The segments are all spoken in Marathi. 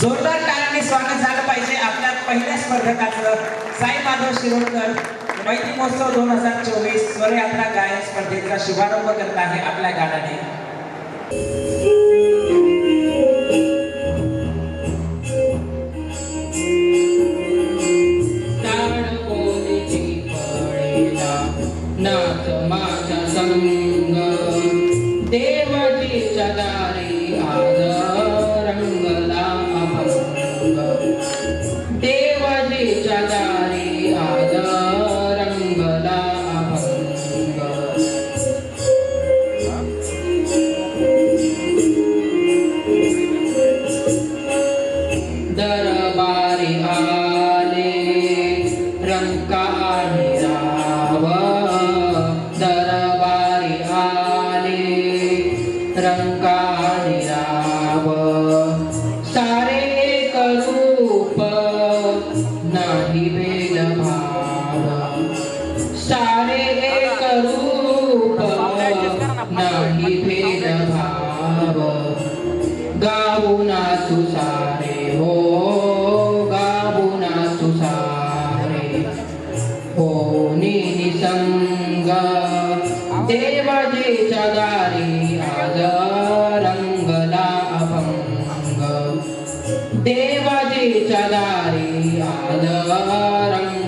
जोरदार टाळाने स्वागत झालं पाहिजे. आपल्या पहिल्या स्पर्धकाचं साई माधव शिरोडकर मैत्री महोत्सव दोन हजार चोवीस स्वरयात्रा गायन स्पर्धेचा शुभारंभ करत आहे आपल्या गाण्याने. टाळ माझा संग. देवजी जगा तुसारे हो गाऊना तुसारे हो निसंग। देवाजीच्या दारी आज रंगला अभंग। देवाजीच्या दारी आज रंगला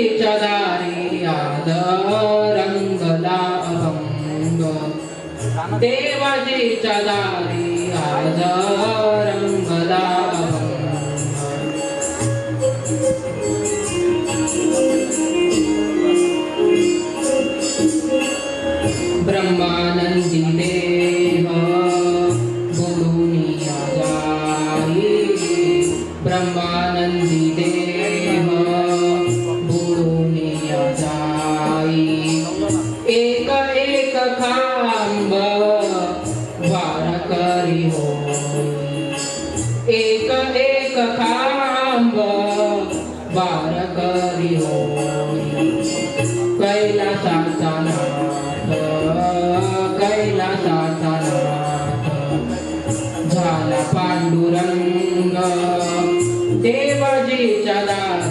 देवाजीच्या दारी आद रंगला अभंग. देवाजीच्या दारी आज रंगला अभंग. हरी हो एक एक खांब बार करी हो कैलासाचा नाथ कैलासाचा नाथ झाला पांडुरंग देवाजीच्या दास